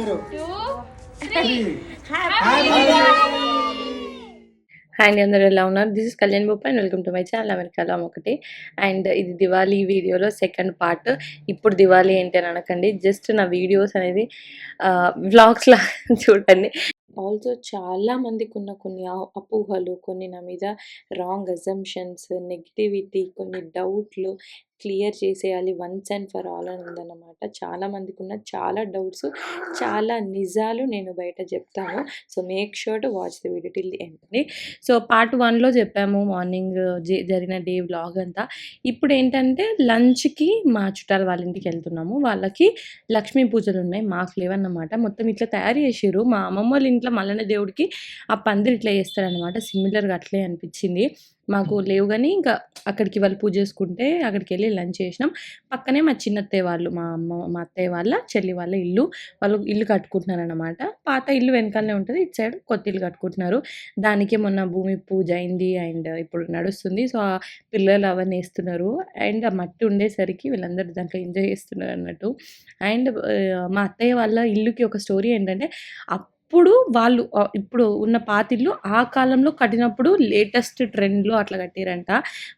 మీరు. హాయ్ అండి అందరూ ఎలా ఉన్నారు? This is Kalyan Boppa and welcome to my channel అమెరికాలో ఒకటి. అండ్ ఇది దివాళీ వీడియోలో సెకండ్ పార్ట్ ఇప్పుడు దివాళీ ఏంటి అని అనకండి. జస్ట్ నా వీడియోస్ అనేది వ్లాగ్స్ లా చూడండి. ఆల్సో చాలా మందికి ఉన్న కొన్ని అపోహలు కొన్ని నా మీద రాంగ్ అజంప్షన్స్ నెగిటివిటీ కొన్ని డౌట్లు క్లియర్ చేసేయాలి వన్స్ అండ్ ఫర్ ఆల్ అని ఉందన్నమాట. చాలా మందికి ఉన్న చాలా డౌట్స్ చాలా నిజాలు నేను బయట చెప్తాను. So make sure to watch the video till the so part వన్లో చెప్పాము మార్నింగ్ జరిగిన డే వ్లాగ్ అంతా. ఇప్పుడు ఏంటంటే లంచ్కి మా చుట్టాలు వాళ్ళ ఇంటికి వెళ్తున్నాము. వాళ్ళకి లక్ష్మీ పూజలు ఉన్నాయి. మాకు లేవన్నమాట. మొత్తం ఇట్లా తయారు చేసారు మా అమ్మమ్మ వాళ్ళ ఇంట్లో మల్లన్న దేవుడికి ఆ పందిరి ఇట్లా చేస్తారనమాట సిమిలర్గా అట్లే అనిపించింది. మాకు లేవు కానీ ఇంకా అక్కడికి వాళ్ళు పూజ చేసుకుంటే అక్కడికి వెళ్ళి లంచ్ చేసినాం. పక్కనే మా చిన్న అత్తయ్య వాళ్ళు మా అమ్మ మా అత్తయ్య వాళ్ళ చెల్లి వాళ్ళ ఇల్లు వాళ్ళు ఇల్లు కట్టుకుంటున్నారు అనమాట పాత ఇల్లు వెనకాలనే ఉంటుంది ఇటు సైడ్ కొత్త ఇల్లు కట్టుకుంటున్నారు. దానికే మొన్న భూమి పూజ అయింది అండ్ ఇప్పుడు నడుస్తుంది. సో ఆ పిల్లలు అవన్నీ వేస్తున్నారు. అండ్ ఆ మట్టి ఉండేసరికి వీళ్ళందరూ దాంట్లో ఎంజాయ్ చేస్తున్నారు అన్నట్టు. అండ్ మా అత్తయ్య వాళ్ళ ఇల్లుకి ఒక స్టోరీ ఏంటంటే అప్పుడు వాళ్ళు ఇప్పుడు ఉన్న పాతిల్లు ఆ కాలంలో కట్టినప్పుడు లేటెస్ట్ ట్రెండ్లో అట్లా కట్టారంట.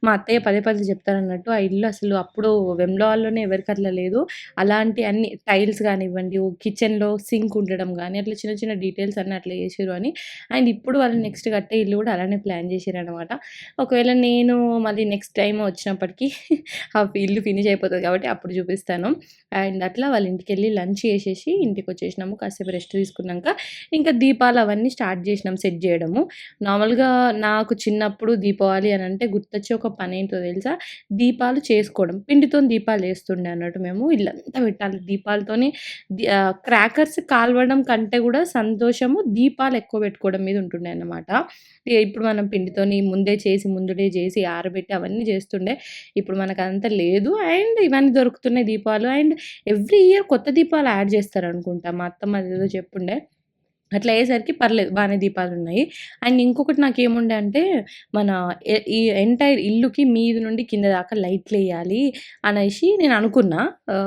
మా అత్తయ్య పదే పదే చెప్తారన్నట్టు ఆ ఇల్లు అసలు అప్పుడు వెమ్లవాల్లోనే ఎవరికి అట్లా లేదు. అలాంటి అన్ని టైల్స్ కానివ్వండి కిచెన్లో సింక్ ఉండడం కానీ అట్లా చిన్న చిన్న డీటెయిల్స్ అన్నీ అట్లా చేసారు అని. అండ్ ఇప్పుడు వాళ్ళు నెక్స్ట్ కట్టే ఇల్లు కూడా అలానే ప్లాన్ చేసారు అనమాట ఒకవేళ నేను మళ్ళీ నెక్స్ట్ టైం వచ్చినప్పటికీ ఆ ఇల్లు ఫినిష్ అయిపోతుంది కాబట్టి అప్పుడు చూపిస్తాను. అండ్ అట్లా వాళ్ళ ఇంటికి వెళ్ళి లంచ్ చేసేసి ఇంటికి వచ్చేసినాము కాసేపు రెస్ట్ తీసుకున్నాక ఇంకా దీపాలు అవన్నీ స్టార్ట్ చేసినాం సెట్ చేయడము. నార్మల్గా నాకు చిన్నప్పుడు దీపావళి అని అంటే గుర్తొచ్చే ఒక పని ఏంటో తెలుసా? దీపాలు చేసుకోవడం. పిండితో దీపాలు వేస్తుండే అన్నట్టు మేము ఇల్లంతా పెట్టాలి. దీపాలతోని క్రాకర్స్ కాల్వడం కంటే కూడా సంతోషము దీపాలు ఎక్కువ పెట్టుకోవడం మీద ఉంటుండే అన్నమాట. ఇప్పుడు మనం పిండితోని ముందే చేసి ముందుడే చేసి ఆరబెట్టి అవన్నీ చేస్తుండే. ఇప్పుడు మనకు అంత లేదు. అండ్ ఇవన్నీ దొరుకుతున్నాయి దీపాలు. అండ్ ఎవ్రీ ఇయర్ కొత్త దీపాలు యాడ్ చేస్తారు అనుకుంటా మా అత్తమ్మ ఏదో చెప్పుండే. అట్లా అయ్యేసరికి పర్లేదు బాగానే దీపాలు ఉన్నాయి అండ్ ఇంకొకటి నాకు ఏముండే అంటే మన ఈ ఎంటైర్ ఇల్లుకి మీద నుండి కింద దాకా లైట్లు వేయాలి అనేసి నేను అనుకున్నా. మాకుండే.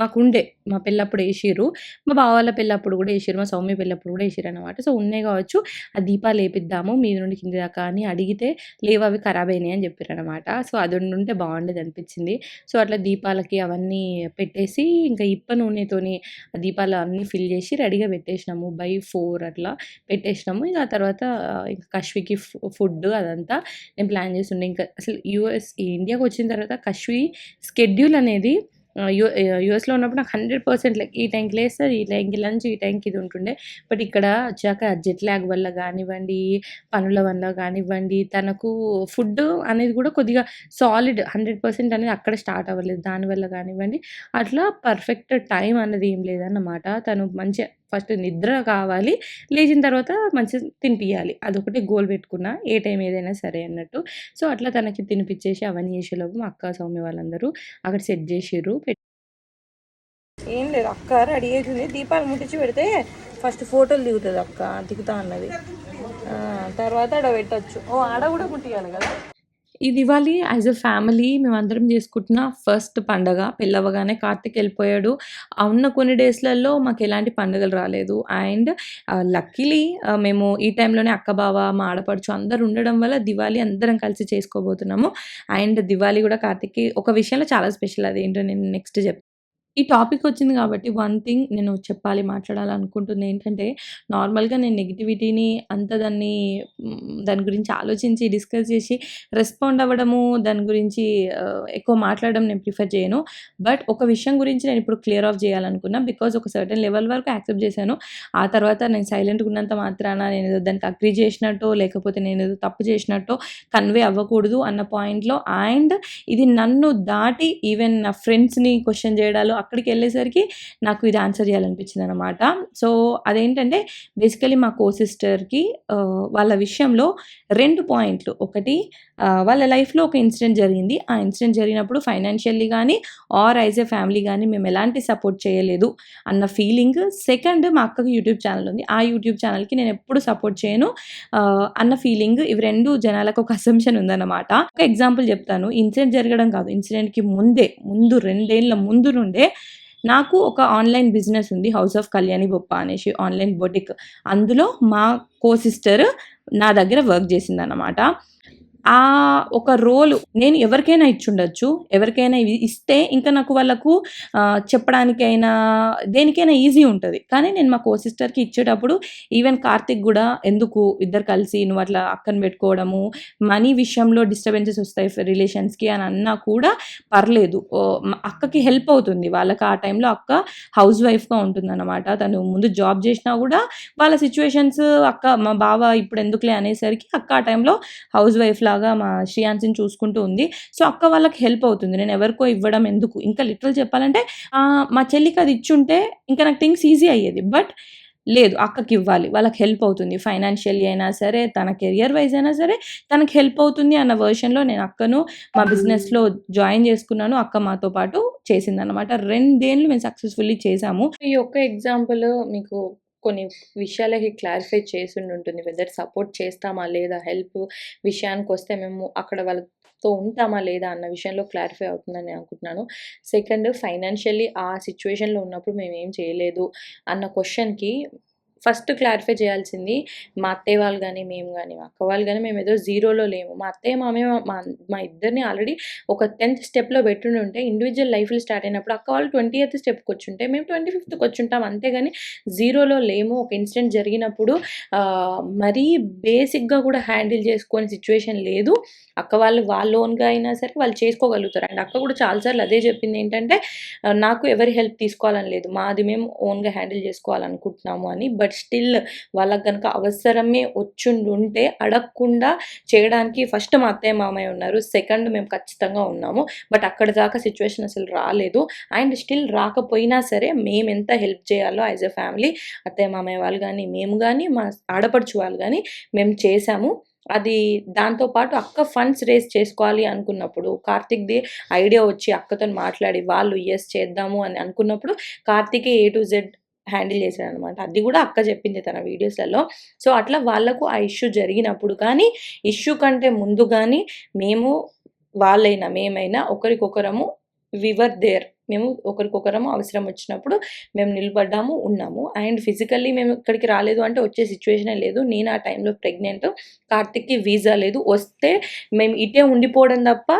మాకు ఉండే మా పెళ్ళప్పుడు వేసిరు మా బావ వాళ్ళ పెళ్ళప్పుడు కూడా వేసిరు మా సౌమ్య పెళ్ళప్పుడు కూడా వేసిరు అనమాట సో ఉన్నాయి కావచ్చు. ఆ దీపాలు వేపిద్దాము మీ నుండి కింద దాకా అని అడిగితే లేవు అవి ఖరాబ్ అయినాయి అని చెప్పారు అనమాట సో అది ఉంటే బాగుండేది అనిపించింది. సో అట్లా దీపాలకి అవన్నీ పెట్టేసి ఇంకా ఇప్ప నూనెతోని ఆ దీపాలు అన్నీ ఫిల్ చేసి రెడీగా పెట్టేసినాము. బై ఫోర్ అట్లా పెట్టేసినాము. ఇంకా ఆ తర్వాత ఇంకా కష్వికి ఫుడ్ అదంతా నేను ప్లాన్ చేస్తుండే. ఇంకా అసలు యూఎస్ ఇండియాకి వచ్చిన తర్వాత కష్వి స్కెడ్యూల్ అనేది యూ యూఎస్లో ఉన్నప్పుడు నాకు హండ్రెడ్ పర్సెంట్ లైక్ ఈ టైంకి లేస్తారు ఈ టైంకి లంచ్ ఈ టైంకి ఇది ఉంటుండే. బట్ ఇక్కడ వచ్చాక జెట్ ల్యాగ్ వల్ల కానివ్వండి పనుల వల్ల కానివ్వండి తనకు ఫుడ్ అనేది కూడా కొద్దిగా సాలిడ్ హండ్రెడ్ పర్సెంట్ అనేది అక్కడ స్టార్ట్ అవ్వలేదు. దానివల్ల కానివ్వండి అట్లా పర్ఫెక్ట్ టైం అనేది ఏం లేదన్నమాట. తను మంచిగా ఫస్ట్ నిద్ర కావాలి లేచిన తర్వాత మంచిగా తినిపించాలి అదొకటి గోల్ పెట్టుకున్నా ఏ టైం ఏదైనా సరే అన్నట్టు. సో అట్లా తనకి తినిపించేసి అవన్నీ చేసేలోపు మా అక్క సౌమ్య వాళ్ళందరూ అక్కడ సెట్ చేసిర్రు. ఏం లేదు అక్క రెడీ అవుతుంది దీపాలు ముట్టించి పెడితే ఫస్ట్ ఫోటోలు దిగుతుంది అక్క దిగుతా అన్నది. తర్వాత ఆడ పెట్టచ్చు. ఓ ఆడ కూడా ముట్టియాలి కదా? ఈ దివాళీ యాజ్ అ ఫ్యామిలీ మేమందరం చేసుకుంటున్న ఫస్ట్ పండగ. పెళ్ళవగానే కార్తిక్ వెళ్ళిపోయాడు. ఉన్న కొన్ని డేస్లలో మాకు ఎలాంటి పండుగలు రాలేదు. అండ్ లక్కీలీ మేము ఈ టైంలోనే అక్క బావ మా ఆడపడుచు అందరు ఉండడం వల్ల దివాళీ అందరం కలిసి చేసుకోబోతున్నాము. అండ్ దివాళీ కూడా కార్తీక్కి ఒక విషయంలో చాలా స్పెషల్ అది ఏంటో నేను నెక్స్ట్ చెప్తాను ఈ టాపిక్ వచ్చింది కాబట్టి వన్ థింగ్ నేను చెప్పాలి మాట్లాడాలనుకుంటుంది ఏంటంటే నార్మల్గా నేను నెగిటివిటీని అంత దాన్ని దాని గురించి ఆలోచించి డిస్కస్ చేసి రెస్పాండ్ అవ్వడము దాని గురించి ఎక్కువ మాట్లాడడం నేను ప్రిఫర్ చేయను. బట్ ఒక విషయం గురించి నేను ఇప్పుడు క్లియర్ ఆఫ్ చేయాలనుకున్నా బికాజ్ ఒక సర్టన్ లెవెల్ వరకు యాక్సెప్ట్ చేశాను. ఆ తర్వాత నేను సైలెంట్గా ఉన్నంత మాత్రాన నేను ఏదో దానికి అగ్రి చేసినట్టో లేకపోతే నేను ఏదో తప్పు చేసినట్టో కన్వే అవ్వకూడదు అన్న పాయింట్లో. అండ్ ఇది నన్ను దాటి ఈవెన్ నా ఫ్రెండ్స్ని క్వశ్చన్ చేయడాలు అక్కడికి వెళ్ళేసరికి నాకు ఇది ఆన్సర్ చేయాలనిపించింది అనమాట సో అదేంటంటే బేసికలీ మా కో సిస్టర్కి వాళ్ళ విషయంలో రెండు పాయింట్లు. ఒకటి వాళ్ళ లైఫ్లో ఒక ఇన్సిడెంట్ జరిగింది. ఆ ఇన్సిడెంట్ జరిగినప్పుడు ఫైనాన్షియల్లీ కానీ ఆర్ యాజ్ ఎ ఫ్యామిలీ కానీ మేము ఎలాంటి సపోర్ట్ చేయలేదు అన్న ఫీలింగ్ సెకండ్ మా అక్కకి యూట్యూబ్ ఛానల్ ఉంది. ఆ యూట్యూబ్ ఛానల్కి నేను ఎప్పుడు సపోర్ట్ చేయను అన్న ఫీలింగ్ ఇవి రెండు జనాలకు ఒక అసంప్షన్ ఉందన్నమాట. ఒక ఎగ్జాంపుల్ చెప్తాను. ఇన్సిడెంట్ జరగడం కాదు. ఇన్సిడెంట్కి ముందే ముందు రెండేళ్ళ ముందు నుండే నాకు ఒక ఆన్‌లైన్ బిజినెస్ ఉంది. 'హౌస్ ఆఫ్ కళ్యాణి బొప్ప' అనేసి ఆన్‌లైన్ బొటిక్. అందులో మా కో సిస్టర్ నా దగ్గర వర్క్ చేసిందనమాట. ఆ ఒక రోల్ నేను ఎవరికైనా ఇచ్చుండొచ్చు. ఎవరికైనా ఇస్తే ఇంకా నాకు వాళ్ళకు చెప్పడానికైనా దేనికైనా ఈజీ ఉంటుంది కానీ నేను మా కో సిస్టర్‌కి ఇచ్చేటప్పుడు ఈవెన్ కార్తిక్ కూడా ఎందుకు ఇద్దరు కలిసి నువ్వు అట్లా అక్కను పెట్టుకోవడము, మనీ విషయంలో డిస్టర్బెన్సెస్ వస్తాయి రిలేషన్స్‌కి అని అన్నా కూడా పర్లేదు. అక్కకి హెల్ప్ అవుతుంది. వాళ్ళకి ఆ టైంలో అక్క హౌస్ వైఫ్‌గా ఉంటుందన్నమాట తను ముందు జాబ్ చేసినా కూడా వాళ్ళ సిచ్యువేషన్స్ అక్క మా బావ ఇప్పుడు ఎందుకులే అనేసరికి అక్క ఆ టైంలో హౌస్ వైఫ్ లాగా మా శ్రియాన్సిని చూసుకుంటూ ఉంది. సో, అక్క వాళ్ళకి హెల్ప్ అవుతుంది. నేను ఎవరికో ఇవ్వడం ఎందుకు? ఇంకా లిటరల్ చెప్పాలంటే మా చెల్లికి అది ఇచ్చుంటే ఇంకా నాకు థింగ్స్ ఈజీ అయ్యేది. బట్ లేదు అక్కకివ్వాలి. వాళ్ళకి హెల్ప్ అవుతుంది. ఫైనాన్షియల్లీ అయినా సరే, తన కెరియర్ వైస్ అయినా సరే తనకి హెల్ప్ అవుతుంది అన్న వెర్షన్‌లో నేను అక్కను మా బిజినెస్‌లో జాయిన్ చేసుకున్నాను. అక్క మాతో పాటు చేసిందనమాట. రెండేండ్లు మేము సక్సెస్‌ఫుల్లీ చేశాము. ఈ ఒక్క ఎగ్జాంపుల్ మీకు కొన్ని విషయాలకి క్లారిఫై చేసుండుంటుంది. వెదర్ సపోర్ట్ చేస్తామా? లేదా? హెల్ప్ విషయానికి వస్తే మేము అక్కడ వాళ్ళతో ఉంటామా? లేదా? అన్న విషయంలో క్లారిఫై అవుతుందని అనుకుంటున్నాను. సెకండ్ ఫైనాన్షియల్లీ ఆ సిచ్యువేషన్లో ఉన్నప్పుడు మేము ఏం చేయలేదు అన్న క్వశ్చన్కి ఫస్ట్ క్లారిఫై చేయాల్సింది మా అత్తయ్య వాళ్ళు కానీ మేము కానీ మా అక్క వాళ్ళు కానీ మేము ఏదో జీరోలో లేము. మా అత్తయ్య, మామే మా మా ఇద్దరిని ఆల్రెడీ ఒక 10థ్ స్టెప్‌లో పెట్టుండుంటే ఇండివిజువల్ లైఫ్లో స్టార్ట్ అయినప్పుడు అక్క వాళ్ళు ట్వంటీ ఎయిత్ స్టెప్కి వచ్చుంటే మేము 25థ్‌కి వచ్చుంటాం. అంతేగాని జీరోలో లేము. ఒక ఇన్సిడెంట్ జరిగినప్పుడు మరీ బేసిక్‌గా కూడా హ్యాండిల్ చేసుకునే సిచ్యువేషన్ లేదు. అక్క వాళ్ళు వాళ్ళ ఓన్‌గా అయినా సరే వాళ్ళు చేసుకోగలుగుతారు. అండ్ అక్క కూడా చాలా సార్లు అదే చెప్పింది ఏంటంటే నాకు ఎవరి హెల్ప్ తీసుకోవాలని లేదు. మాది మేము ఓన్‌గా హ్యాండిల్ చేసుకోవాలనుకుంటున్నాము అని. బట్ బట్ స్టిల్ వాళ్ళకి కనుక అవసరమే వచ్చుండుంటే అడగకుండా చేయడానికి ఫస్ట్ మా అత్తయ్య, మామయ్య ఉన్నారు. సెకండ్ మేము ఖచ్చితంగా ఉన్నాము. బట్ అక్కడ దాకా సిచ్యువేషన్ అసలు రాలేదు. అండ్ స్టిల్ రాకపోయినా సరే మేము ఎంత హెల్ప్ చేయాలో యాజ్ ఎ ఫ్యామిలీ అత్తయ్య, మామయ్య వాళ్ళు కానీ మేము కానీ మా ఆడపడుచు వాళ్ళు కానీ మేము చేశాము. అది దాంతో పాటు అక్క ఫండ్స్ రేస్ చేసుకోవాలి అనుకున్నప్పుడు కార్తిక్‌ది ఐడియా వచ్చి అక్కతోని మాట్లాడి వాళ్ళు ఎస్ చేద్దాము అని అనుకున్నప్పుడు కార్తికే ఏ టు జెడ్ హ్యాండిల్ చేశాడనమాట. అది కూడా అక్క చెప్పింది తన వీడియోస్‌లలో. సో, అట్లా వాళ్ళకు ఆ ఇష్యూ జరిగినప్పుడు కానీ, ఇష్యూ కంటే ముందు కానీ మేము వాళ్ళైనా, మేమైనా ఒకరికొకరము వివర్ దేర్. మేము ఒకరికొకరము అవసరం వచ్చినప్పుడు మేము నిలబడ్డాము, ఉన్నాము. అండ్ ఫిజికల్లీ మేము ఇక్కడికి రాలేదు అంటే వచ్చే సిచ్యువేషనే లేదు. నేను ఆ టైంలో ప్రెగ్నెంట్. కార్తిక్‌కి వీసా లేదు. వస్తే మేము ఇటే ఉండిపోవడం తప్ప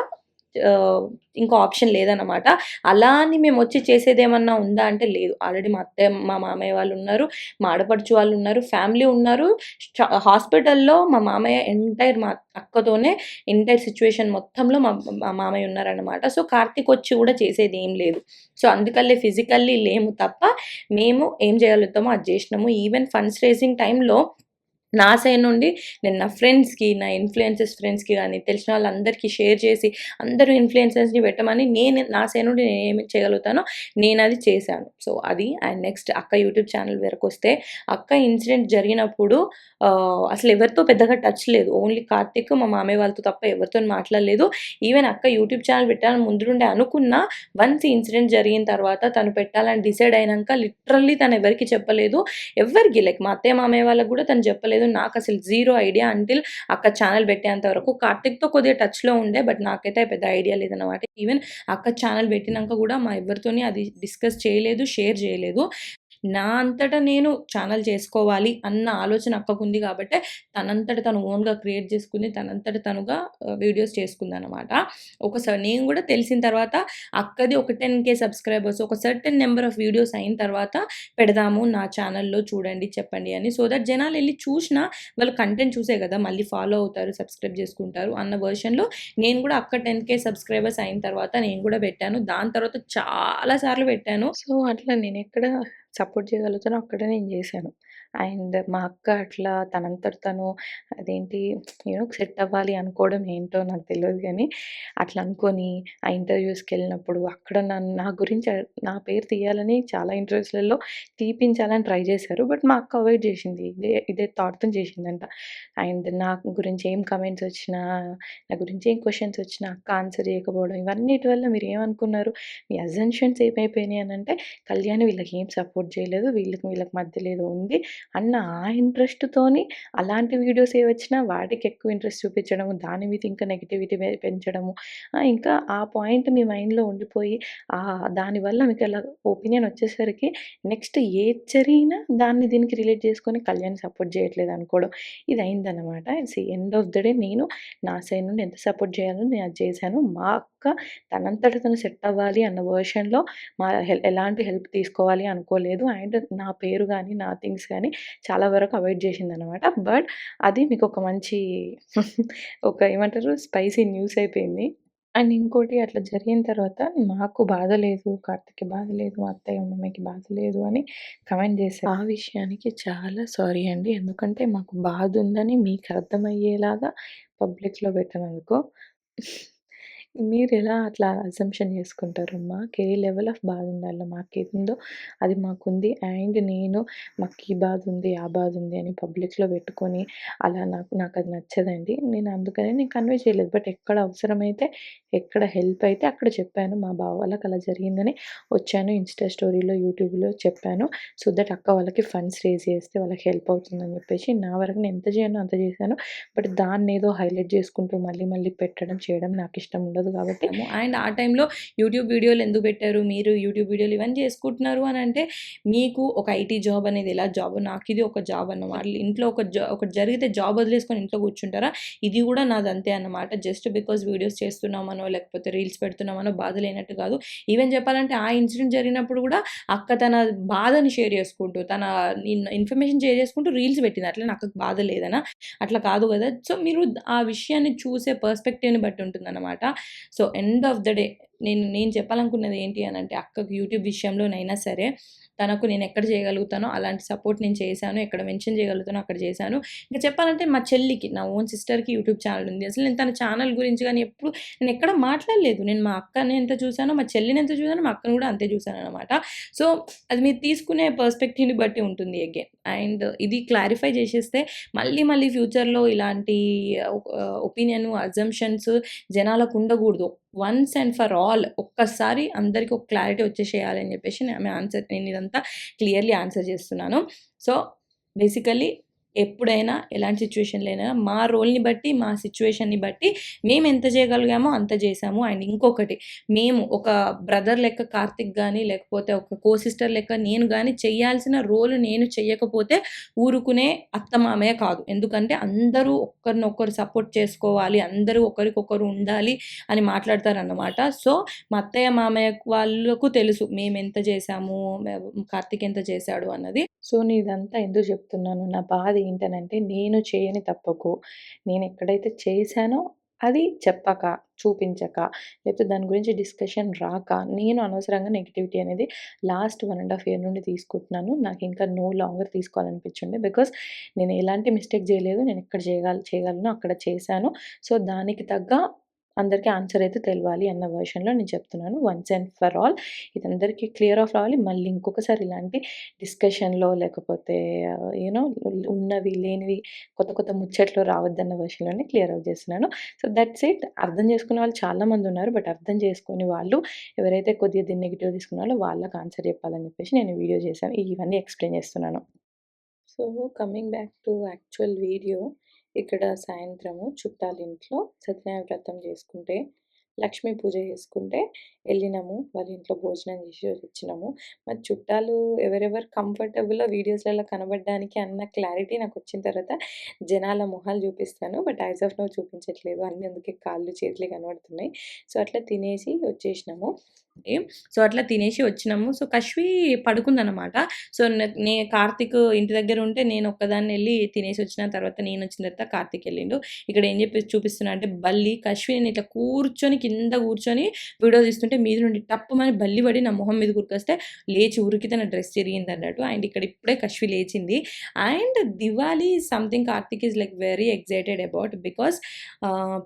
ఇంకో ఆప్షన్ లేదన్నమాట అలా అని మేము వచ్చి చేసేదేమన్నా ఉందా అంటే లేదు. ఆల్రెడీ మా అత్తయ్య, మా మామయ్య వాళ్ళు ఉన్నారు. మా ఆడపడుచు వాళ్ళు ఉన్నారు. ఫ్యామిలీ ఉన్నారు. హాస్పిటల్‌లో మా మామయ్య ఎంటైర్ మా అక్కతోనే ఎంటైర్ సిచ్యువేషన్ మొత్తంలో మా మామయ్య ఉన్నారనమాట. సో, కార్తిక్ వచ్చి కూడా చేసేదేం లేదు. సో, అందుకల్లే ఫిజికల్లీ లేము తప్ప మేము ఏం చేయగలుగుతామో అది చేసినాము. ఈవెన్ ఫండ్స్ రేసింగ్ టైంలో నా సైడ్ నుండి నేను నా ఫ్రెండ్స్‌కి, నా ఇన్‌ఫ్లుయెన్సర్స్ ఫ్రెండ్స్‌కి కానీ తెలిసిన వాళ్ళందరికీ షేర్ చేసి అందరూ ఇన్ఫ్లుయెన్సెస్ని పెట్టమని నేను నా సైడ్ నుండి నేను ఏమి చేయగలుగుతానో నేను అది చేశాను. సో, అది అండ్ నెక్స్ట్ అక్క యూట్యూబ్ ఛానల్ వరకొస్తే అక్క ఇన్సిడెంట్ జరిగినప్పుడు అసలు ఎవరితో పెద్దగా టచ్ లేదు. ఓన్లీ కార్తిక్, మా మామయ్య వాళ్ళతో తప్ప ఎవరితో మాట్లాడలేదు. ఈవెన్ అక్క యూట్యూబ్ ఛానల్ పెట్టాలని ముందు నుండి అనుకున్నా వన్స్ ఇన్సిడెంట్ జరిగిన తర్వాత తను పెట్టాలని డిసైడ్ అయినాక లిటరల్లీ తను ఎవరికీ చెప్పలేదు. ఎవరికి లైక్ మా అత్తయ్య, మామయ్య వాళ్ళకి కూడా తను చెప్పలేదు. నాకు అసలు జీరో ఐడియా అంటిల్ అక్క ఛానల్ పెట్టేంత వరకు. కార్తిక్‌తో కొద్దిగా టచ్‌లో ఉండే. బట్ నాకైతే పెద్ద ఐడియా లేదనమాట. ఈవెన్ అక్క ఛానల్ పెట్టినాక కూడా మా ఎవరితోని అది డిస్కస్ చేయలేదు. షేర్ చేయలేదు. నా అంతటా నేను ఛానల్ చేసుకోవాలి అన్న ఆలోచన అక్కకుంది కాబట్టి తనంతట తను ఓన్‌గా క్రియేట్ చేసుకుంది. తనంతట తనుగా వీడియోస్ వీడియోస్ చేసుకుందనమాట. ఒకసారి నేను కూడా తెలిసిన తర్వాత అక్కది ఒక టెన్ కే సబ్స్క్రైబర్స్ ఒక సర్టెన్ నెంబర్ ఆఫ్ వీడియోస్ అయిన తర్వాత పెడదాము నా ఛానల్‌లో చూడండి, చెప్పండి అని. సో దట్ జనాలు వెళ్ళి చూసిన వాళ్ళు కంటెంట్ చూసే కదా మళ్ళీ ఫాలో అవుతారు, సబ్స్క్రైబ్ చేసుకుంటారు అన్న వెర్షన్‌లో నేను కూడా అక్క 10,000 సబ్స్క్రైబర్స్ అయిన తర్వాత నేను కూడా పెట్టాను. దాని తర్వాత చాలా సార్లు పెట్టాను. సో, అట్లా నేను ఎక్కడ సపోర్ట్ చేయగలుగుతానో అక్కడే నేను చేశాను. అండ్ మా అక్క అట్లా తనంతట తను అదేంటి యూనో సెట్ అవ్వాలి అనుకోవడం ఏంటో నాకు తెలియదు కానీ అట్లా అనుకొని ఆ ఇంటర్వ్యూస్కి వెళ్ళినప్పుడు అక్కడ నన్ను నా గురించి నా పేరు తీయాలని చాలా ఇంటర్‌వ్యూస్‌లలో తీపించాలని ట్రై చేశారు. బట్ మా అక్క అవాయిడ్ చేసింది. ఇదే ఇదే థాట్తో చేసిందంట. అండ్ నా గురించి ఏం కమెంట్స్ వచ్చినా, నా గురించి ఏం క్వశ్చన్స్ వచ్చినా అక్క ఆన్సర్ చేయకపోవడం ఇవన్నిటి వల్ల మీరు ఏమనుకున్నారు మీ అజెన్షన్స్ ఏమైపోయినాయి అని అంటే కళ్యాణ్ వీళ్ళకి ఏం సపోర్ట్ సపోర్ట్ చేయలేదు. వీళ్ళకి వీళ్ళకి మధ్యలో ఏదో ఉంది అన్న ఆ ఇంట్రెస్ట్‌తోని అలాంటి వీడియోస్ ఏవొచ్చినా వాటికి ఎక్కువ ఇంట్రెస్ట్ చూపించడము, దాని మీద ఇంకా నెగిటివిటీ పెంచడము. ఇంకా ఆ పాయింట్ మీ మైండ్‌లో ఉండిపోయి దానివల్ల మీకు అలా ఒపీనియన్ వచ్చేసరికి నెక్స్ట్ ఏ జరిగినా దాన్ని దీనికి రిలేట్ చేసుకొని కళ్యాణ్ సపోర్ట్ చేయట్లేదు అనుకోవడం. ఇది అయిందనమాట. See end of the day నేను నా సైడ్ నుండి ఎంత సపోర్ట్ చేయాలో నేను అది చేశాను. మా అక్క తనంతట తను సెట్ అవ్వాలి అన్న వర్షన్‌లో మా ఎలాంటి హెల్ప్ తీసుకోవాలి అనుకోలేదు. అండ్ నా పేరు కానీ నా థింగ్స్ కానీ చాలా వరకు అవాయిడ్ చేసింది అనమాట బట్ అది మీకు ఒక మంచి ఒక ఏమంటారు స్పైసీ న్యూస్ అయిపోయింది. అండ్ ఇంకోటి అట్లా జరిగిన తర్వాత మాకు బాధ లేదు, కార్తిక్‌కి బాధ లేదు, అత్తయ్య, మామయ్యకి బాధ లేదు అని కమెంట్ చేశారు. ఆ విషయానికి చాలా సారీ అండి. ఎందుకంటే మాకు బాధ ఉందని మీకు అర్థమయ్యేలాగా పబ్లిక్‌లో పెట్టినందుకు. మీరెలా అట్లా అసంప్షన్ చేసుకుంటారు? మాకు ఏ లెవెల్ ఆఫ్ బాధ ఉండాలో మాకేందో అది మాకుంది. అండ్ నేను మాకు ఈ బాధ ఉంది, ఆ బాధ ఉంది అని పబ్లిక్‌లో పెట్టుకొని అలా నాకు నాకది నచ్చదండి. నేను అందుకనే నేను కన్వే చేయలేదు. బట్ ఎక్కడ అవసరమైతే, ఎక్కడ హెల్ప్ అయితే అక్కడ చెప్పాను. మా బావ వాళ్ళకి అలా జరిగిందని వచ్చాను. ఇన్‌స్టా స్టోరీలో, యూట్యూబ్‌లో చెప్పాను. సో దట్ అక్క వాళ్ళకి ఫండ్స్ రేజ్ చేస్తే వాళ్ళకి హెల్ప్ అవుతుందని చెప్పేసి నా వరకు నేను ఎంత చేయను అంత చేశాను. బట్ దాన్నేదో హైలైట్ చేసుకుంటూ మళ్ళీ మళ్ళీ పెట్టడం, చేయడం నాకిష్టం ఉండదు కాబట్టి అండ్ ఆ టైంలో యూట్యూబ్ వీడియోలు ఎందుకు పెట్టారు? మీరు యూట్యూబ్ వీడియోలు ఇవన్నీ చేసుకుంటున్నారు అని అంటే మీకు ఒక ఐటీ జాబ్ అనేది ఎలా జాబ్ నాకు ఇది ఒక జాబ్ అన్నమాట. ఇంట్లో ఒక జా ఒకటి జరిగితే జాబ్ వదిలేసుకొని ఇంట్లో కూర్చుంటారా? ఇది కూడా నాది అంతే అన్నమాట. జస్ట్ బికాజ్ వీడియోస్ చేస్తున్నామనో, లేకపోతే రీల్స్ పెడుతున్నామనో బాధ లేనట్టు కాదు. ఈవెన్ చెప్పాలంటే ఆ ఇన్సిడెంట్ జరిగినప్పుడు కూడా అక్క తన బాధని షేర్ చేసుకుంటూ, తన ఇన్ఫర్మేషన్ షేర్ చేసుకుంటూ రీల్స్ పెట్టింది. అట్లా నాకు బాధ లేదనా? అట్లా కాదు కదా! సో మీరు ఆ విషయాన్ని చూసే పర్స్పెక్టివ్‌ని బట్టి ఉంటుందన్నమాట. So end of the day నేను నేను చెప్పాలనుకున్నది ఏంటి అని అంటే అక్కకు యూట్యూబ్ విషయంలోనైనా సరే తనకు నేను ఎక్కడ చేయగలుగుతానో అలాంటి సపోర్ట్ నేను చేశాను. ఎక్కడ మెన్షన్ చేయగలుగుతానో అక్కడ చేశాను. ఇంకా చెప్పాలంటే మా చెల్లికి నా ఓన్ సిస్టర్‌కి యూట్యూబ్ ఛానల్ ఉంది. అసలు నేను తన ఛానల్ గురించి కానీ ఎప్పుడు నేను ఎక్కడ మాట్లాడలేదు. నేను మా అక్కని ఎంత చూశానో మా చెల్లిని ఎంత చూశానో మా అక్కను కూడా అంతే చూసాననమాట. సో అది మీరు తీసుకునే పర్స్పెక్టివ్‌ని బట్టి ఉంటుంది అగైన్. అండ్ ఇది క్లారిఫై చేసేస్తే మళ్ళీ మళ్ళీ ఫ్యూచర్‌లో ఇలాంటి ఒపీనియన్, అజంప్షన్స్ జనాలకు ఉండకూడదు. వన్స్ అండ్ ఫర్ ఆల్ ఒక్కసారి అందరికీ ఒక క్లారిటీ వచ్చేసేయాలని చెప్పేసి ఆమె ఆన్సర్ నేను ఇదంతా క్లియర్‌లీ ఆన్సర్ చేస్తున్నాను. సో బేసికల్లీ ఎప్పుడైనా ఎలాంటి సిట్యుయేషన్‌లో అయినా మా రోల్‌ని బట్టి, మా సిచ్యువేషన్ని బట్టి మేము ఎంత చేయగలిగామో అంత చేసాము అండ్ ఇంకొకటి మేము ఒక బ్రదర్ లెక్క కార్తిక్ కానీ లేకపోతే ఒక కో సిస్టర్ లెక్క నేను కానీ చేయాల్సిన రోల్ నేను చేయకపోతే ఊరుకునే అత్త, మామయ్య కాదు. ఎందుకంటే అందరూ ఒకరినొకరు సపోర్ట్ చేసుకోవాలి. అందరూ ఒకరికొకరు ఉండాలి అని మాట్లాడతారన్నమాట. సో మా అత్తయ్య, మామయ్య వాళ్ళకు తెలుసు మేము ఎంత చేశాము, కార్తిక్ ఎంత చేశాడు అన్నది. సో నేను ఇదంతా ఎందుకు చెప్తున్నాను? నా బాధ ఏంటనంటే నేను చేయని తప్పకు నేను ఎక్కడైతే చేశానో అది చెప్పక, చూపించక, లేకపోతే దాని గురించి డిస్కషన్ రాక నేను అనవసరంగా నెగిటివిటీ అనేది last one and half year నుండి తీసుకుంటున్నాను. నాకు ఇంకా నో లాంగర్ తీసుకోవాలనిపించుండే. బికాస్ నేను ఎలాంటి మిస్టేక్ చేయలేదు. నేను ఎక్కడ చేయగల చేయగలను అక్కడ చేశాను. సో దానికి తగ్గ అందరికీ ఆన్సర్ అయితే తెలియాలి అన్న వర్షన్‌లో నేను చెప్తున్నాను. వన్స్ అండ్ ఫర్ ఆల్ ఇది అందరికీ క్లియర్ ఆఫ్ రావాలి. మళ్ళీ ఇంకొకసారి ఇలాంటి డిస్కషన్‌లో లేకపోతే యూనో ఉన్నవి, లేనివి కొత్త కొత్త ముచ్చట్లు రావద్దన్న వర్షన్‌లోనే క్లియర్ అవుట్ చేస్తున్నాను. So that's it. అర్థం చేసుకునే వాళ్ళు చాలామంది ఉన్నారు. బట్ అర్థం చేసుకుని వాళ్ళు ఎవరైతే కొద్దిగా దీన్ని నెగిటివ్ తీసుకున్నారో వాళ్ళకి ఆన్సర్ చెప్పాలని చెప్పేసి నేను వీడియో చేశాను. ఇవన్నీ ఎక్స్‌ప్లెయిన్ చేస్తున్నాను. So coming back to actual video ఇక్కడ సాయంత్రము చుట్టాలింట్లో సత్యనారాయణ వ్రతం చేసుకుంటే, లక్ష్మీ పూజ చేసుకుంటే వెళ్ళినాము వాళ్ళ ఇంట్లో భోజనం చేసి వచ్చినాము. మరి చుట్టాలు ఎవరెవరు కంఫర్టబుల్‌గా వీడియోస్‌లలో కనబడడానికి అన్న క్లారిటీ నాకు వచ్చిన తర్వాత జనాల మొహాలు చూపిస్తాను. బట్ యాస్ ఆఫ్ నో చూపించట్లేదు. అన్ని అందుకే కాళ్ళు, చేతులే కనబడుతున్నాయి. సో అట్లా తినేసి వచ్చేసినాము. సో అట్లా తినేసి వచ్చినాము. సో కశ్వి పడుకుందనమాట. సో నే కార్తిక్ ఇంటి దగ్గర ఉంటే నేను ఒక్కదాన్ని వెళ్ళి తినేసి వచ్చిన తర్వాత నేను వచ్చిన తర్వాత కార్తిక్ వెళ్ళిండు ఇక్కడ ఏం చెప్పి చూపిస్తున్నా అంటే బల్లి కశ్విని ఇట్లా కూర్చొని కింద కూర్చొని వీడియో తీస్తుంటే మీద నుండి టప్పుమని బల్లి పడి నా మొహం మీద ఉరికొస్తే లేచి ఉరికి తన డ్రెస్ చిరిగిందన్నట్టు. అండ్ ఇక్కడ ఇప్పుడే కశ్వి లేచింది. And Diwali something Karthik is like very excited about because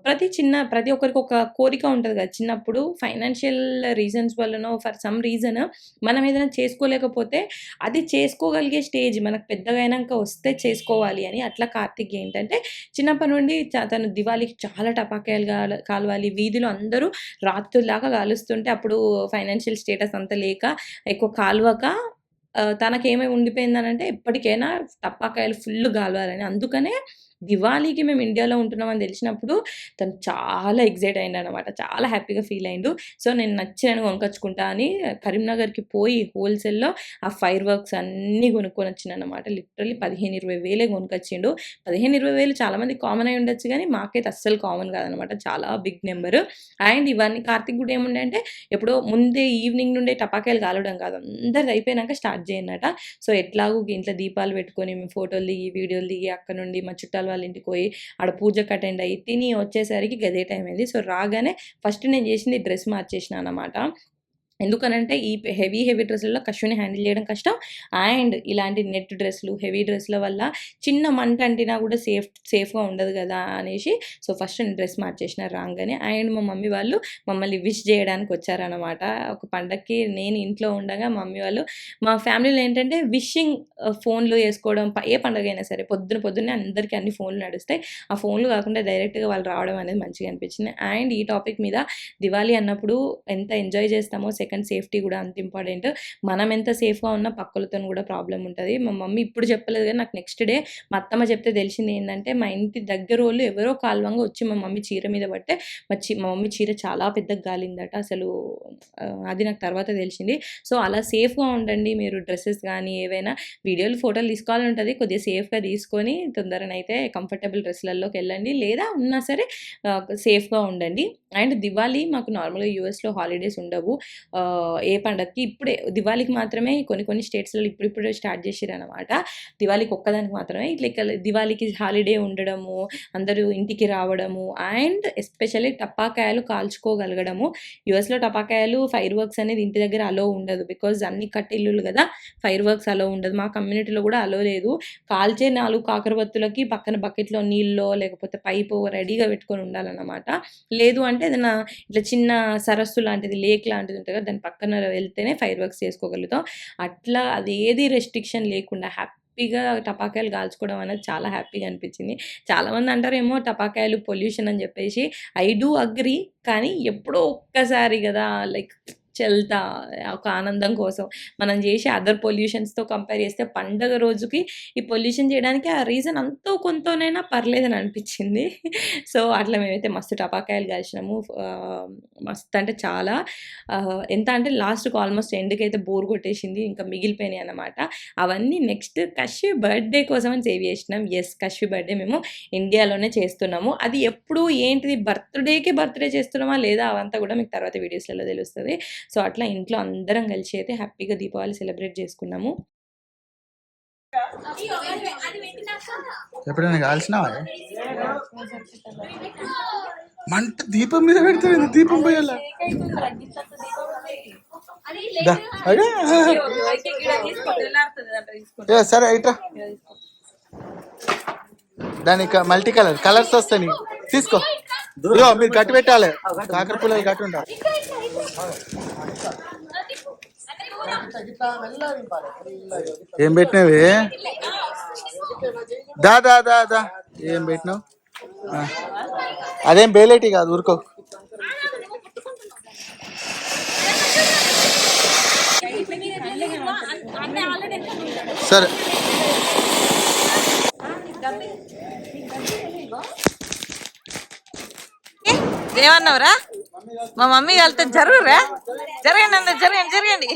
ప్రతి చిన్న ప్రతి ఒక్కరికి ఒక కోరిక ఉంటుంది కదా! చిన్నప్పుడు ఫైనాన్షియల్ రీజన్ రీజన్స్ వల్లనో ఫర్ సమ్ రీజన్ మనం ఏదైనా చేసుకోలేకపోతే అది చేసుకోగలిగే స్టేజ్ మనకు పెద్దగా అయినాక వస్తే చేసుకోవాలి అని. అట్లా కార్తిక్ ఏంటంటే చిన్నప్పటి నుండి తను దివాళీకి చాలా టపాకాయలు కాలవాలి. వీధిలో అందరూ రాత్రుల్లాగా కాలుస్తుంటే అప్పుడు ఫైనాన్షియల్ స్టేటస్ అంత లేక ఎక్కువ కాలువక తనకేమై ఉండిపోయిందనంటే ఎప్పటికైనా టపాకాయలు ఫుల్ కాలవాలని. అందుకనే దివాళీకి మేము ఇండియాలో ఉంటున్నామని తెలిసినప్పుడు తను చాలా ఎక్సైట్ అయిండనమాట. చాలా హ్యాపీగా ఫీల్ అయిండు. సో, నేను నచ్చినవి కొనుక్కొచ్చుకుంటా అని కరీంనగర్‌కి పోయి హోల్‌సేల్‌లో ఆ ఫైర్ వర్క్స్ అన్నీ కొనుక్కొనొచ్చిండనమాట. లిటరల్లీ 15, 20 వేలే కొనుక్కొచ్చిండు. 15, 20 వేలు చాలామంది కామన్ అయి ఉండొచ్చు కానీ మాకైతే అస్సలు కామన్ కాదనమాట. చాలా బిగ్ నెంబర్. అండ్ ఇవన్నీ కార్తీక్ కూడా ఏముండే అంటే ఎప్పుడో ముందే ఈవినింగ్ నుండే టపాకాయలు కాలవడం కాదు. అందరిది అయిపోయినాక స్టార్ట్ చేయనట సో, ఎట్లాగూ ఇంట్లో దీపాలు పెట్టుకొని మేము ఫోటోలు దిగి, వీడియోలు దిగి అక్కడ నుండి మా చుట్టాల వాళ్ళ ఇంటికి పోయి ఆడ పూజకి అటెండ్ అయ్యి తిని వచ్చేసరికి గదే టైం అయింది. సో, రాగానే ఫస్ట్ నేను చేసింది డ్రెస్ మార్చేసినా అనమాట. ఎందుకనంటే ఈ హెవీ, హెవీ డ్రెస్సుల్లో కష్యూని హ్యాండిల్ చేయడం కష్టం. అండ్ ఇలాంటి నెట్ డ్రెస్సులు హెవీ డ్రెస్సుల వల్ల చిన్న మంట అంటినా కూడా సేఫ్ సేఫ్‌గా ఉండదు కదా! అనేసి సో, ఫస్ట్ నేను డ్రెస్ మార్చేసిన రాగానే అండ్ మా మమ్మీ వాళ్ళు మమ్మల్ని విష్ చేయడానికి వచ్చారనమాట. ఒక పండగకి నేను ఇంట్లో ఉండగా మమ్మీ వాళ్ళు మా ఫ్యామిలీలో ఏంటంటే విషింగ్ ఫోన్లు వేసుకోవడం ఏ పండగ అయినా సరే పొద్దున పొద్దున్నే అందరికీ అన్ని ఫోన్‌లు నడుస్తాయి. ఆ ఫోన్‌లు కాకుండా డైరెక్ట్‌గా వాళ్ళు రావడం అనేది మంచిగా అనిపించింది. అండ్ ఈ టాపిక్ మీద దివాళీ అన్నప్పుడు ఎంత ఎంజాయ్ చేస్తామో సెకండ్ సేఫ్టీ కూడా అంత ఇంపార్టెంట్. మనం ఎంత సేఫ్‌గా ఉన్నా పక్కలతో కూడా ప్రాబ్లం ఉంటుంది మా మమ్మీ ఇప్పుడు చెప్పలేదు కానీ నాకు నెక్స్ట్ డే మా అత్తమ్మ చెప్తే తెలిసింది ఏంటంటే మా ఇంటి దగ్గర వాళ్ళు ఎవరో కాల్వంగా వచ్చి మా మమ్మీ చీర మీద పడితే మా చీ మా మమ్మీ చీర చాలా పెద్దగా గాలిందట అసలు అది నాకు తర్వాత తెలిసింది. సో, అలా సేఫ్‌గా ఉండండి మీరు డ్రెస్సెస్ కానీ ఏవైనా వీడియోలు, ఫోటోలు తీసుకోవాలని ఉంటుంది కొద్దిగా సేఫ్‌గా తీసుకొని తొందరనైతే కంఫర్టబుల్ డ్రెస్లలోకి వెళ్ళండి లేదా ఉన్నా సరే సేఫ్‌గా ఉండండి. అండ్ దివాళీ మాకు నార్మల్‌గా యూఎస్‌లో హాలిడేస్ ఉండవు. ఏ పండగకి ఇప్పుడే దివాళీకి మాత్రమే కొన్ని కొన్ని స్టేట్స్‌లలో ఇప్పుడిప్పుడే స్టార్ట్ చేసిర్రనమాట. దివాళీకి ఒక్కదానికి మాత్రమే ఇట్లా దివాళీకి హాలిడే ఉండడము, అందరూ ఇంటికి రావడము అండ్ ఎస్పెషల్లీ టపాకాయలు కాల్చుకోగలగడము. యూఎస్‌లో టపాకాయలు ఫైర్ వర్క్స్ అనేది ఇంటి దగ్గర అలో ఉండదు. బికాజ్ అన్ని కట్టిల్లులు కదా! ఫైర్ వర్క్స్ అలో ఉండదు. మా కమ్యూనిటీలో కూడా అలో లేదు. కాల్చే నాలుగు కాకరబత్తులకి పక్కన బకెట్‌లో నీళ్ళో లేకపోతే పైపో రెడీగా పెట్టుకొని ఉండాలన్నమాట. లేదు అంటే ఏదైనా ఇట్లా చిన్న సరస్సు లాంటిది, లేక్ లాంటిది ఉంటుంది కదా! దాని పక్కన వెళ్తేనే ఫైర్ వర్క్స్ చేసుకోగలుగుతాం. అట్లా అది ఏది రెస్ట్రిక్షన్ లేకుండా హ్యాపీగా టపాకాయలు కాల్చుకోవడం అనేది చాలా హ్యాపీగా అనిపించింది. చాలామంది అంటారేమో టపాకాయలు పొల్యూషన్ అని చెప్పేసి. ఐ డూ అగ్రి కానీ ఎప్పుడో ఒక్కసారి కదా! లైక్ చెల్తా ఒక ఆనందం కోసం. మనం చేసే అదర్ పొల్యూషన్స్‌తో కంపేర్ చేస్తే పండగ రోజుకి ఈ పొల్యూషన్ చేయడానికి ఆ రీజన్ అంతో కొంతనైనా పర్లేదని అనిపించింది. సో, అట్లా మేమైతే మస్తు టపాకాయలు కాల్చినాము. మస్తు అంటే చాలా ఎంత అంటే లాస్ట్‌కి ఆల్మోస్ట్ ఎండ్‌కైతే బోర్ కొట్టేసింది. ఇంకా మిగిలిపోయినాయి అనమాట అవన్నీ నెక్స్ట్ కషి బర్త్‌డే కోసం అని సేవ్ చేసినాం. ఎస్ కషి బర్త్‌డే మేము ఇండియాలోనే చేస్తున్నాము. అది ఎప్పుడు ఏంటిది బర్త్‌డేకే బర్త్‌డే చేస్తున్నామా లేదా అవంతా కూడా మీకు తర్వాత వీడియోస్‌లలో తెలుస్తుంది సో, అట్లా ఇంట్లో అందరం కలిసి అయితే హ్యాపీగా దీపావళి సెలబ్రేట్ చేసుకున్నాము. ఎప్పుడైనా కాల్చినావా? మంట దీపం మీద పెడతారు దీపం పోయాల? సరే ఇట్రా. దానికి మల్టీ కలర్ కలర్స్ వస్తాయి తీసుకో. ఇదిగో మీరు గట్టి పెట్టాలి. కాకర పుల్లలు గట్టి ఉంటారు ఏం పెట్టినవి? దా దా దా దా. ఏం పెట్టినావు. అదేం బేలేటి కాదు ఊరుకో. సరే. ఏమన్నావురా? మా మమ్మీ వెళ్తే జరుగురా? జరగండి అందరు జరగండి. జరగండి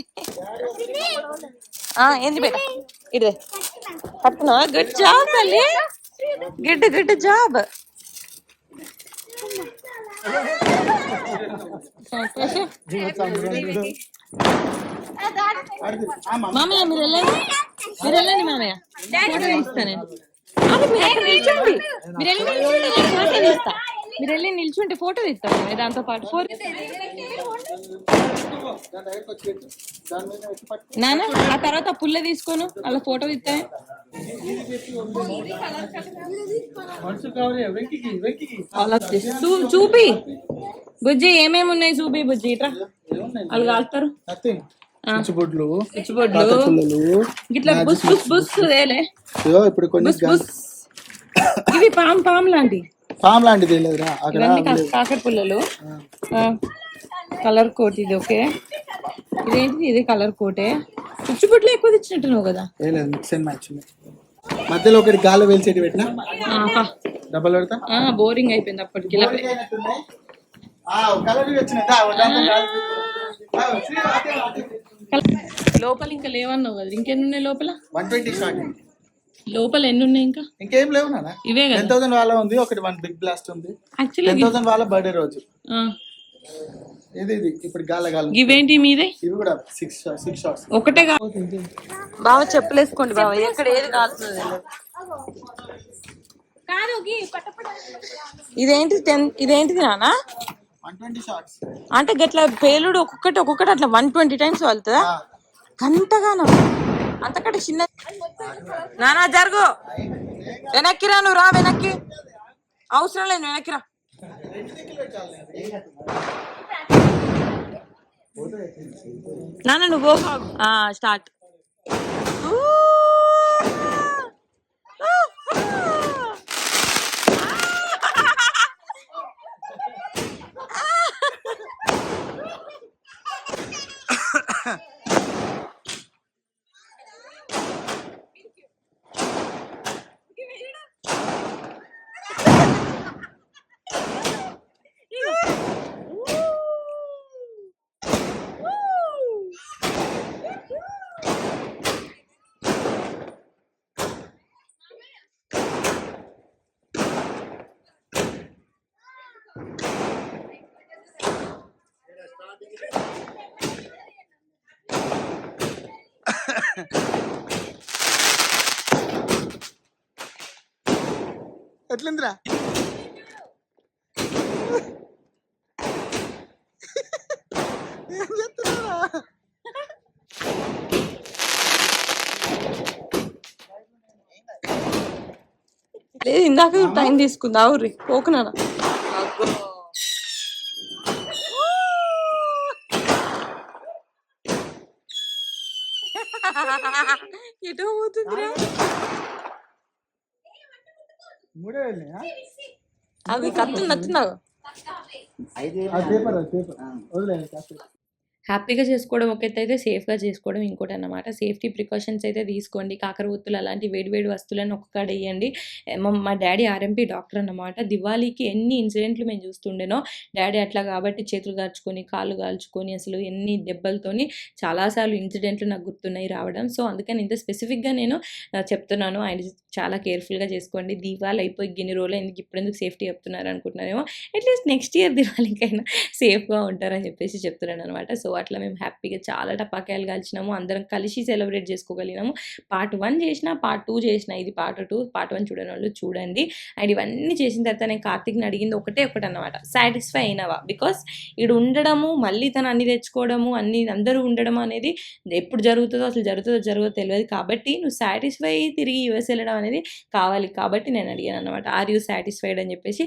ఏంది బిడ్డ ఇది పట్టుకున్నావా? గుడ్ జాబ్ తల్లి. గుడ్ గుడ్ జాబ్ మామయ్య మీరు వెళ్ళండి. మీరు వెళ్ళండి మామయ్య. ఫోటో తీస్తా నేను. మీరు అక్కడ నిల్చోండి. మీరు వెళ్ళి నిల్చోండి నేను ఫోటో తీస్తా మీరు వెళ్ళి నిల్చుంటే ఫోటో తీస్తాం దాంతో పాటు. ఫోటో నాన్న ఆ తర్వాత పుల్ల తీసుకోను. అలా ఫోటో తీస్తే. All of this. చూ- చూపి. బుజ్జి ఏమేమి ఉన్నాయి చూపి బుజ్జి ఇట్రా. వాళ్ళు కాలుతారు. పిచ్చిబొడ్లు. ఇట్లా బుస్ బుస్ బుస్ ఇప్పుడు కొన్ని బుస్ బుస్. ఇవి పామ్ పామ్ లాంటి ఫామ్ లాంటిది లేదురా. అక్కడ ఇవన్నీ కా- కాకర పుల్లలు. కలర్ కోట్ ఇది ఓకే. ఇదేంటిది ఇదే కలర్ కోటే. చుచ్చుబుట్లు ఎక్కువ తెచ్చినట్టు నువ్వు కదా. ఏ లేదు మిక్స్ అండ్ మ్యాచ్ ఉంది మధ్యలో ఒకటి గాలి వేల్చేటి పెట్టినా? డబ్బులు పెడతా? బోరింగ్ అయిపోయింది అప్పటికి. ఇలా కలర్ వచ్చినాయి దా, ఒక దాంట్లో గాలి ఆ, శ్రీ, అటే, అటే. లోపల ఇంకా లేవన్నావు కదా. ఇంకెన్ని ఉన్నాయి లోపల? 120 షార్ట్ లోపల ఎన్ని ఉన్నాయి ఇంకా? ఇంకేం లేవు నాన్న. ఇవే కదా. టెన్ థౌసండ్ వాళ్ళ ఉంది ఒకటి వన్ బిగ్ బ్లాస్ట్ ఉంది. యాక్చువల్లీ టెన్ థౌసండ్ వాళ్ళ బర్త్డే రోజు. ఇది ఇది ఇప్పుడు గాల గాలి. ఇవేంటి మీదే? ఇవి కూడా సిక్స్ సిక్స్ షార్ట్స్ ఒకటే కా- బావ చెప్పులేసుకోండి బావ ఎక్కడ ఏది కాల్తుంది ఇదేంటి టెన్ ఇదేంటిది నానా వన్ ట్వంటీ షార్ట్స్ అంటే గట్ల పేలుడు ఒక్కొక్కటి ఒక్కొక్కటి అట్లా వన్ ట్వంటీ టైమ్స్ వెళ్తుందా గంటగానో? అంతకంటే చిన్న నానా జరుగు. వెనక్కిరా నువ్వు రా వెనక్కి. అవసరం లేదు వెనక్కిరా నాన్న నువ్వు స్టార్ట్. ఎట్లుందిరా? ఏం చెప్తున్నారా లేదు ఇందాక టైం తీసుకుందా ఊరి పోకునా ఎటో పోతుందిరా? మూడే అది కత్తుంది నచ్చున్నావు ఆ పేపర్ పేపర్. వదిలేదు హ్యాపీగా చేసుకోవడం ఒకటి అయితే సేఫ్గా చేసుకోవడం ఇంకోటి అన్నమాట సేఫ్టీ ప్రికాషన్స్ అయితే తీసుకోండి. కాకరవత్తులు అలాంటి వేడి వేడి వస్తువులను ఒక్కకాడ వేయండి. మా డాడీ ఆర్ఎంపీ డాక్టర్ అన్నమాట. దివాళీకి ఎన్ని ఇన్సిడెంట్లు మేము చూస్తుండేనో డాడీ అట్లా కాబట్టి చేతులు గాల్చుకొని కాళ్ళు గాల్చుకొని అసలు ఎన్ని దెబ్బలతోని చాలాసార్లు ఇన్సిడెంట్లు నాకు గుర్తున్నాయి రావడం. సో అందుకని ఇంత స్పెసిఫిక్గా నేను చెప్తున్నాను. ఆయన చాలా కేర్ఫుల్గా చేసుకోండి. దివాళీ అయిపోయి గిన్ని రోజులు ఎందుకు ఇప్పుడు ఎందుకు సేఫ్టీ చెప్తున్నారు అనుకుంటున్నారేమో అట్లీస్ట్ నెక్స్ట్ ఇయర్ దివాళీకైనా సేఫ్గా ఉంటారని చెప్పేసి చెప్తున్నాను అనమాట సో అట్లా మేము హ్యాపీగా చాలా టపాకాయలు కాల్చినాము. అందరం కలిసి సెలబ్రేట్ చేసుకోగలిగినాము. పార్ట్ వన్ చేసిన పార్ట్ టూ చేసిన ఇది పార్ట్ టూ పార్ట్ వన్ చూడని వాళ్ళు చూడండి. అండ్ ఇవన్నీ చేసిన తర్వాత నేను కార్తీక్ని అడిగింది ఒకటే ఒకటి అనమాట సాటిస్ఫై అయినవా? బికాస్ ఇక్కడ ఉండడము మళ్ళీ తను అన్ని తెచ్చుకోవడము అన్ని అందరూ ఉండడం అనేది ఎప్పుడు జరుగుతుందో అసలు జరుగుతుందో జరుగుతుందో తెలియదు. కాబట్టి నువ్వు సాటిస్ఫై తిరిగి యూఎస్ వెళ్ళడం అనేది కావాలి. కాబట్టి నేను అడిగాను అనమాట ఆర్ యూ సాటిస్ఫైడ్ అని చెప్పేసి.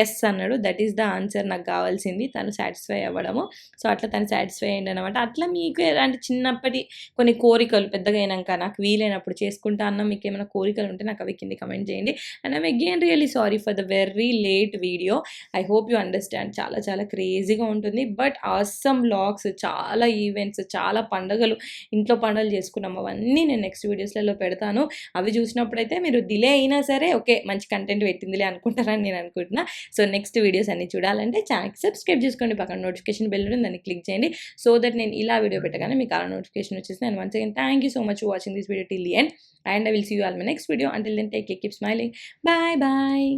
ఎస్ అన్నాడు. దట్ ఈస్ ద ఆన్సర్ నాకు కావాల్సింది. తను సాటిస్ఫై అవ్వడము. సో అట్లా తను సాటిస్ఫై అయ్యింది అనమాట అట్లా మీకు ఎలాంటి చిన్నప్పటి కొన్ని కోరికలు పెద్దగా అయినాక నాకు వీలైనప్పుడు చేసుకుంటా అన్న మీకు ఏమైనా కోరికలు ఉంటే నాకు అవి కింద కమెంట్ చేయండి. And I'm again really sorry for the very late video. I hope you understand. చాలా చాలా క్రేజీగా ఉంటుంది. బట్ ఆసమ్ వ్లాగ్స్ చాలా ఈవెంట్స్ చాలా పండుగలు ఇంట్లో పండుగలు చేసుకున్నాం అవన్నీ నేను నెక్స్ట్ వీడియోస్లలో పెడతాను. అవి చూసినప్పుడైతే మీరు డిలే అయినా సరే ఓకే మంచి కంటెంట్ పెట్టిందిలే అనుకుంటారని నేను అనుకుంటున్నా. సో నెక్స్ట్ వీడియోస్ అన్ని చూడాలంటే ఛానల్కి సబ్స్క్రైబ్ చేసుకోండి. పక్కన నోటిఫికేషన్ బెల్ ఉంటుంది దాన్ని క్లిక్ చేయండి. సో దట్ నేను ఇలా వీడియో పెట్టగానే మీకు అలా నోటిఫికేషన్ వచ్చేసి నేను once again thank you so much watching this video till the end and I will see you all my next video until then take keep smiling bye bye